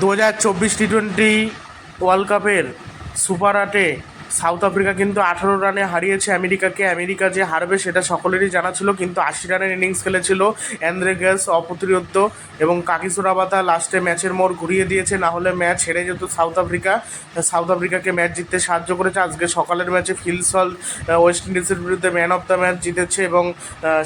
দু হাজার চব্বিশ টি টোয়েন্টি ওয়ার্ল্ড কাপের সুপার আটে সাউথ আফ্রিকা কিন্তু আঠারো রানে হারিয়েছে আমেরিকাকে। আমেরিকা যে হারবে সেটা সকলেরই জানা ছিল, কিন্তু আশি রানের ইনিংস খেলেছিল অ্যান্দ্রেগাস অপ্রতিরোধ্য এবং কাকিসুরাবাতা লাস্টে ম্যাচের মোড় ঘুরিয়ে দিয়েছে। না হলে ম্যাচ হেরে যেত সাউথ আফ্রিকা। সাউথ আফ্রিকাকে ম্যাচ জিততে সাহায্য করেছে। আজকে সকালের ম্যাচে ফিলসল ওয়েস্ট ইন্ডিজের বিরুদ্ধে ম্যান অফ দ্য ম্যাচ জিতেছে এবং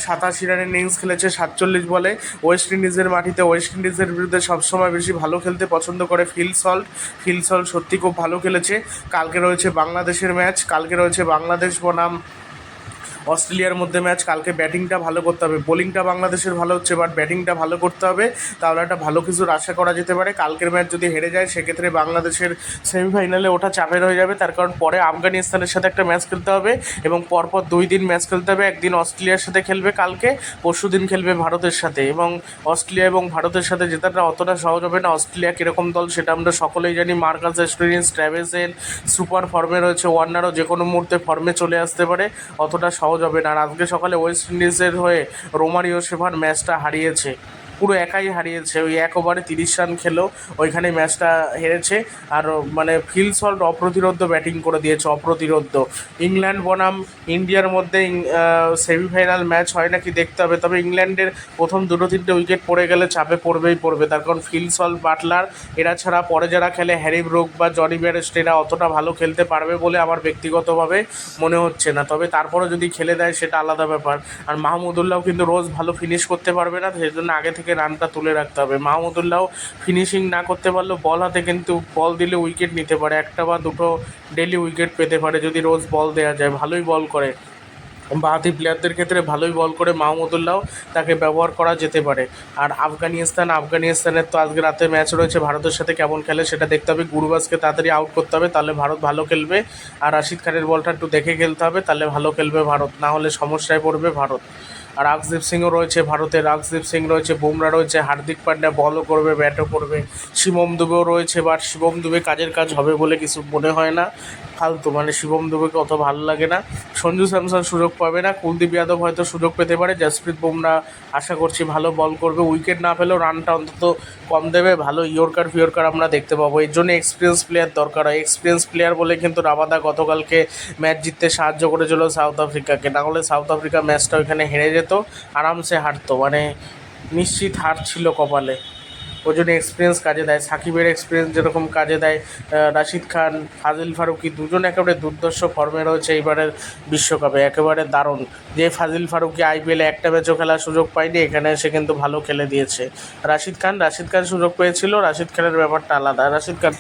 সাতাশি রানের ইনিংস খেলেছে সাতচল্লিশ বলে। ওয়েস্ট ইন্ডিজের মাটিতে ওয়েস্ট ইন্ডিজের বিরুদ্ধে সবসময় বেশি ভালো খেলতে পছন্দ করে ফিল সল্ট। ফিল সল্ট সত্যি খুব ভালো খেলেছে। কালকে রয়েছে বাংলাদেশের ম্যাচ। কালকে রয়েছে বাংলাদেশ বনাম অস্ট্রেলিয়ার মধ্যে ম্যাচ, কালকে ব্যাটিংটা ভালো করতে হবে। বোলিংটা বাংলাদেশের ভালো হচ্ছে বাট ব্যাটিংটা ভালো করতে হবে। তাহলে একটা ভালো কিছুর আশা করা যেতে পারে। কালকের ম্যাচ যদি হেরে যায়, সেক্ষেত্রে বাংলাদেশের সেমিফাইনালে ওঠা চাপের হয়ে যাবে। তার কারণ পরে আফগানিস্তানের সাথে একটা ম্যাচ খেলতে হবে এবং পরপর দুই দিন ম্যাচ খেলতে হবে। একদিন অস্ট্রেলিয়ার সাথে খেলবে কালকে, পরশু দিন খেলবে ভারতের সাথে। এবং অস্ট্রেলিয়া এবং ভারতের সাথে জেতাটা অতটা সহজ হবে না। অস্ট্রেলিয়া কীরকম দল সেটা আমরা সকলেই জানি। মার্কাস এক্সপিরিয়েন্স ট্র্যাভেসের সুপার ফর্মে রয়েছে ওয়ার্নারও যে কোনো মুহূর্তে ফর্মে চলে আসতে পারে। অতটা সহজ হবে না। আর আজকে সকালে ওয়েস্ট ইন্ডিজের হয়ে রোমারিও সেভার ম্যাচটা হারিয়েছে। পুরো একাই হারিয়েছে। ওই এক ওভারে তিরিশ রান খেলেও ওইখানে ম্যাচটা হেরেছে। আর মানে ফিল সল্ট অপ্রতিরোধ্য ব্যাটিং করে দিয়েছে, অপ্রতিরোধ্য। ইংল্যান্ড বনাম ইন্ডিয়ার মধ্যে সেমিফাইনাল ম্যাচ হয় নাকি দেখতে হবে। তবে ইংল্যান্ডের প্রথম দুটো তিনটে উইকেট পড়ে গেলে চাপে পড়বেই পড়বে। তার কারণ ফিল বাটলার এরা ছাড়া পরে যারা খেলে হ্যারি ব্রুক বা জনি ব্যারেস্ট এরা অতটা ভালো খেলতে পারবে বলে আমার ব্যক্তিগতভাবে মনে হচ্ছে না। তবে তারপরে যদি খেলে দেয়, সেটা আলাদা ব্যাপার। আর মাহমুদুল্লাহ কিন্তু রোজ ভালো ফিনিশ করতে পারবে না সেই জন্য আগে থেকে রানটা তুলে রাখতে হবে। মাহমুদুল্লাহ ফিনিশিং না করতে পারলেও বল হাতে কিন্তু বল দিলে উইকেট নিতে পারে। একটা বা দুটো ডেলি উইকেট পেতে পারে যদি রোজ বল দেওয়া যায়। ভালোই বল করে। বাহাতি প্লেয়ারদের ক্ষেত্রে ভালোই বল করে মাহমুদুল্লাহ তাকে ব্যবহার করা যেতে পারে। আর আফগানিস্তান, আফগানিস্তানের তো আজকে রাতে ম্যাচ রয়েছে, ভারতের সাথে কেমন খেলে সেটা দেখতে হবে। গুরুবাজকে তাড়াতাড়ি আউট করতে হবে, তাহলে ভারত ভালো খেলবে। আর রাশিদ খানের বলটা একটু দেখে খেলতে হবে, তাহলে ভালো খেলবে ভারত, না হলে সমস্যায় পড়বে ভারত। আর আকদীপ সিংও রয়েছে ভারতের আকদীপ সিং রয়েছে, বুমরা রয়েছে, হার্দিক পান্ড্যা বলও করবে ব্যাটও করবে। শিবম দুবেও রয়েছে বাট শিবম দুবে কাজের কাজ হবে বলে কিছু মনে হয় না। ফালতু মানে শিবম দুবেকে অত ভালো লাগে না। সঞ্জু স্যামসন সুযোগ পাবে না, কুলদীপ যাদব হয়তো সুযোগ পেতে পারে, জসপ্রীত বুমরা আশা করছি ভালো বল করবে। উইকেট না পেলেও রানটা অন্তত কম দেবে, ভালো ইয়র্কার ফিয়র্কার আমরা দেখতে পাবো। এর জন্য এক্সপিরিয়েন্স প্লেয়ার দরকার হয়। এক্সপিরিয়েন্স প্লেয়ার বলে কিন্তু রাবাদা গতকালকে ম্যাচ জিততে সাহায্য করেছিল সাউথ আফ্রিকাকে না হলে সাউথ আফ্রিকা ম্যাচটা ওইখানে হেরে যেত, আরামসে হারতো। মানে নিশ্চিত হার ছিল কপালে। ওই জন্য এক্সপিরিয়েন্স কাজে দেয়। সাকিবের এক্সপিরিয়েন্স যেরকম কাজে দেয়। রাশিদ খান, ফাজিল ফারুকি দুজন একেবারে দুর্দর্শ ফর্মে রয়েছে এইবারের বিশ্বকাপে। একেবারে দারুণ। যে ফাজিল ফারুকি আইপিএলে একটা ম্যাচও খেলার সুযোগ পায়নি, এখানে সে কিন্তু ভালো খেলে দিয়েছে। রাশিদ খান রাশিদ খান সুযোগ পেয়েছিল, রাশিদ খানের ব্যাপারটা আলাদা। রাশিদ খান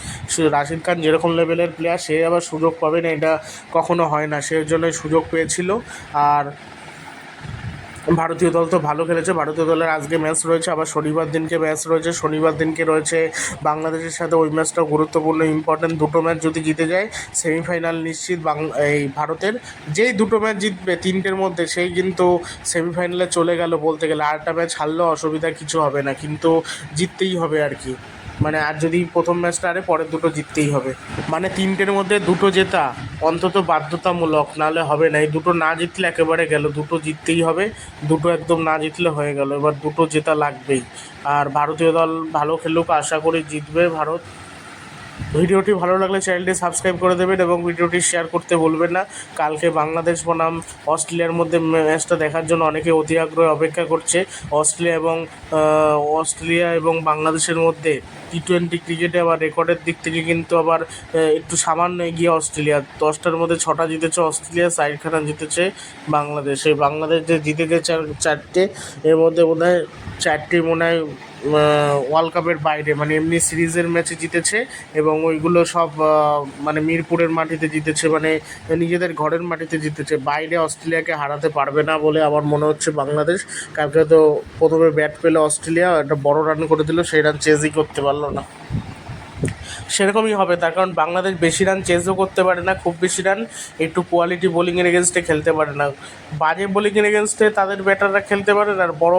রাশিদ খান যেরকম লেভেলের প্লেয়ার সে আবার সুযোগ পাবে না, এটা কখনো হয় না। সেই জন্যই সুযোগ পেয়েছিল। আর ভারতীয় দল তো ভালো খেলেছে, ভারতীয় দলের আজকে ম্যাচ রয়েছে, আবার শনিবার দিনকে ম্যাচ রয়েছে, শনিবার দিনকে রয়েছে বাংলাদেশের সাথে ওই ম্যাচটাও গুরুত্বপূর্ণ ইম্পর্টেন্ট দুটো ম্যাচ যদি জিতে যায় সেমিফাইনাল নিশ্চিত এই ভারতের, যেই দুটো ম্যাচ জিতবে তিনটের মধ্যে, সেই কিন্তু সেমিফাইনালে চলে গেল বলতে গেলে আরেকটা ম্যাচ হারলেও অসুবিধা কিছু হবে না, কিন্তু জিততেই হবে আর কি। মানে আর যদি প্রথম ম্যাচটা আরে পরের দুটো জিততেই হবে। মানে তিনটের মধ্যে দুটো জেতা, অন্তত বাধ্যতামূলক, নাহলে হবে না। এই দুটো না জিতলে একেবারে গেল, দুটো জিততেই হবে, দুটো একদম না জিতলে হয়ে গেল। এবার দুটো জেতা লাগবেই। আর ভারতীয় দল ভালো খেলুক, আশা করি জিতবে ভারত। ভিডিওটি ভালো লাগলে চ্যানেলটি সাবস্ক্রাইব করে দেবেন এবং ভিডিওটি শেয়ার করতে বলবেন না। কালকে বাংলাদেশ বনাম অস্ট্রেলিয়ার মধ্যে ম্যাচটা দেখার জন্য অনেকে অতি আগ্রহে অপেক্ষা করছে। অস্ট্রেলিয়া এবং অস্ট্রেলিয়া এবং বাংলাদেশের মধ্যে টি টোয়েন্টি ক্রিকেটে আবার রেকর্ডের দিক থেকে কিন্তু আবার একটু সামান্য এগিয়ে অস্ট্রেলিয়া। দশটার মধ্যে ছটা জিতেছে অস্ট্রেলিয়া সাইডখানা জিতেছে বাংলাদেশ। এই বাংলাদেশ যে জিতেছে চার- চারটে, এর মধ্যে বোধ হয় চারটি মনে হয় ওয়ার্ল্ড কাপের বাইরে মানে এমনি সিরিজের ম্যাচে জিতেছে এবং ওইগুলো সব মানে মিরপুরের মাটিতে জিতেছে মানে নিজেদের ঘরের মাটিতে জিতেছে। বাইরে অস্ট্রেলিয়াকে হারাতে পারবে না বলে আমার মনে হচ্ছে বাংলাদেশ। কালকে তো প্রথমে ব্যাট পেলে অস্ট্রেলিয়া, একটা বড় রান করে দিল, সেই রান চেজই করতে পারল না। সেরকমই হবে, তার কারণ বাংলাদেশ বেশি রান চেজও করতে পারে না, খুব বেশি রান একটু কোয়ালিটি বোলিংয়ের এগেনস্টে খেলতে পারে না। বাজে বোলিংয়ের এগেনস্টে তাদের ব্যাটাররা খেলতে পারে আর বড়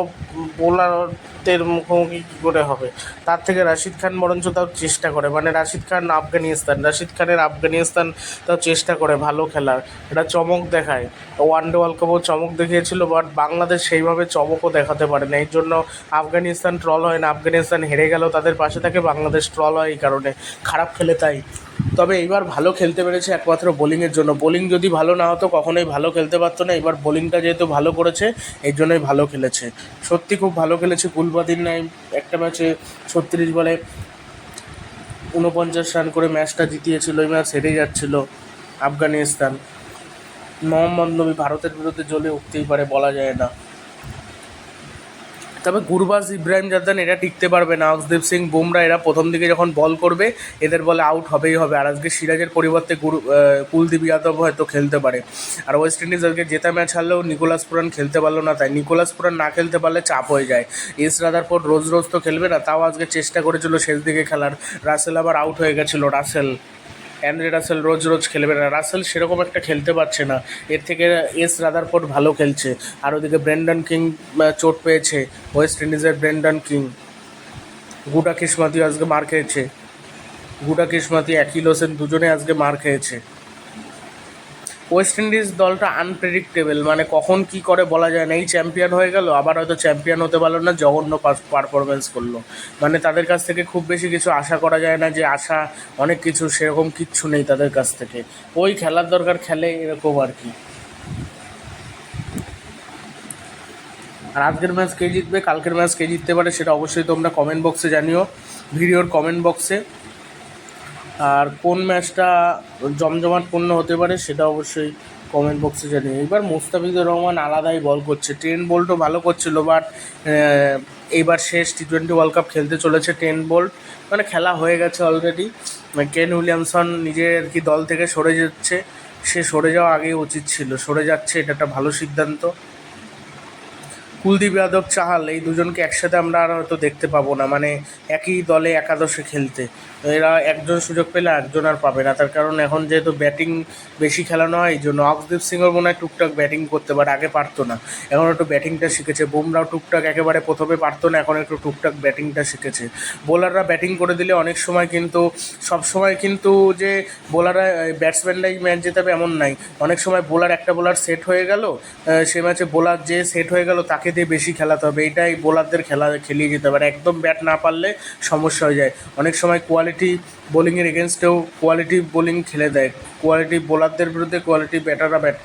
বোলারদের ভারতের মুখোমুখি কী করে হবে? তার থেকে রাশিদ খান বরঞ্চ তাও চেষ্টা করে। মানে রাশিদ খান আফগানিস্তান, রাশিদ খানের আফগানিস্তান তাও চেষ্টা করে ভালো খেলার। এটা চমক দেখায়। ওয়ান ডে ওয়ার্ল্ড কাপও চমক দেখিয়েছিল, বাট বাংলাদেশ সেইভাবে চমকও দেখাতে পারে না। এই জন্য আফগানিস্তান ট্রল হয় না। আফগানিস্তান হেরে গেল তাদের পাশে থাকে বাংলাদেশ। ট্রল হয় এই কারণে। খারাপ খেলে তাই। তবে এইবার ভালো খেলতে পেরেছে একমাত্র বোলিংয়ের জন্য। বোলিং যদি ভালো না হতো, কখনোই ভালো খেলতে পারতো না। এবার বোলিংটা যেহেতু ভালো করেছে এই জন্যই ভালো খেলেছে। সত্যি খুব ভালো খেলেছে কুলবাদির নাই একটা ম্যাচে ছত্রিশ বলে উনপঞ্চাশ রান করে ম্যাচটা জিতিয়েছিল। ওই ম্যাচ হেরে যাচ্ছিল আফগানিস্তান। মোহাম্মদ নবী ভারতের বিরুদ্ধে জ্বলে উঠতেই পারে, বলা যায় না। তবে গুরবাজ ইব্রাহিম জাদান এরা টিকতে পারবে না। অক্সদীপ সিং বুমরা এরা প্রথম দিকে যখন বল করবে, এদের বলে আউট হবেই হবে। আর আজকে সিরাজের পরিবর্তে গুরু কুলদীপ যাদব হয়তো খেলতে পারে। আর ওয়েস্ট ইন্ডিজ আজকে জেতা ম্যাচ হারলেও নিকোলাস পুরান খেলতে পারল না, তাই নিকোলাস পুরান না খেলতে পারলে চাপ হয়ে যায়। এস রাদারফোর্ড রোজ রোজ তো খেলবে না, তাও আজকে চেষ্টা করেছিল শেষ দিকে খেলার। রাসেল আবার আউট হয়ে গেছিল, রাসেল। অ্যান্ড্রে রাসেল রোজ রোজ খেলবে না। রাসেল সেরকম একটা খেলতে পারছে না। এর থেকে এস রাদারফোর্ড ভালো খেলছে। আর ওদিকে ব্রেন্ডন কিং চোট পেয়েছে। ওয়েস্ট ইন্ডিজের ব্রেন্ডন কিং গুডা কিসমাতি আজকে মার খেয়েছে। গুডা কিসমাতি, একই লোসেন দুজনে আজকে মার খেয়েছে। ওয়েস্ট ইন্ডিজ দলটা আনপ্রেডিক্টেবল মানে কখন কি করে বলা যায় না। এই চ্যাম্পিয়ন হয়ে গেল, আবার হয়তো চ্যাম্পিয়ন হতে পারল না, জঘন্য পারফরমেন্স করল। মানে তাদের কাছ থেকে খুব বেশি কিছু আশা করা যায় না যে আশা, অনেক কিছু সেরকম কিচ্ছু নেই তাদের কাছ থেকে। ওই খেলার দরকার খেলে এরকম আর কি। আর আজকের ম্যাচ কে জিতবে, কালকের ম্যাচ কে জিততে পারে সেটা অবশ্যই তোমরা কমেন্ট বক্সে জানিও। ভিডিওর কমেন্ট বক্সে আর কোন ম্যাচটা জমজমাট জমজমাটপূর্ণ হতে পারে সেটা অবশ্যই কমেন্ট বক্সে জানিয়ে এবার মুস্তাফিজুর রহমান আলাদাই বল করছে। টেন বোল্টও ভালো করছিল বাট এইবার শেষ টি টোয়েন্টি ওয়ার্ল্ড কাপ খেলতে চলেছে টেন বোল্ট মানে খেলা হয়ে গেছে অলরেডি কেন উইলিয়ামসন নিজের আর কি দল থেকে সরে যাচ্ছে। সে সরে যাওয়া আগেই উচিত ছিল। সরে যাচ্ছে, এটা একটা ভালো সিদ্ধান্ত। কুলদীপ যাদব, চাহাল, এই দুজনকে একসাথে আমরা আর হয়তো দেখতে পাবো না। মানে একই দলে একাদশে খেলতে। এরা একজন সুযোগ পেলে একজন আর পাবে না। তার কারণ এখন যেহেতু ব্যাটিং বেশি খেলানো হয়, এই জন্য অক্সদীপ সিংও মনে হয় টুকটাক ব্যাটিং করতে পারে আগে পারতো না। এখন একটু ব্যাটিংটা শিখেছে। বুমরাও টুকটাক একেবারে প্রথমে পারতো না, এখন একটু টুকটাক ব্যাটিংটা শিখেছে। বোলাররা ব্যাটিং করে দিলে অনেক সময় কিন্তু, সব সময় কিন্তু যে বোলাররা ব্যাটসম্যানরাই ম্যাচ জেতাবে এমন নাই। অনেক সময় বোলার একটা বোলার সেট হয়ে গেল সে ম্যাচে বোলার যে সেট হয়ে গেল, তাকে দিয়ে বেশি খেলাতে হবে। এটাই বোলারদের খেলা, খেলিয়ে যেতে হবে। আর একদম ব্যাট না পারলে সমস্যা হয়ে যায়। অনেক সময় কোয়ালিটি বোলিংয়ের এগেনস্টেও কোয়ালিটি বোলিং খেলে দেয়। কোয়ালিটি বোলারদের বিরুদ্ধে কোয়ালিটি ব্যাটাররা ব্যাট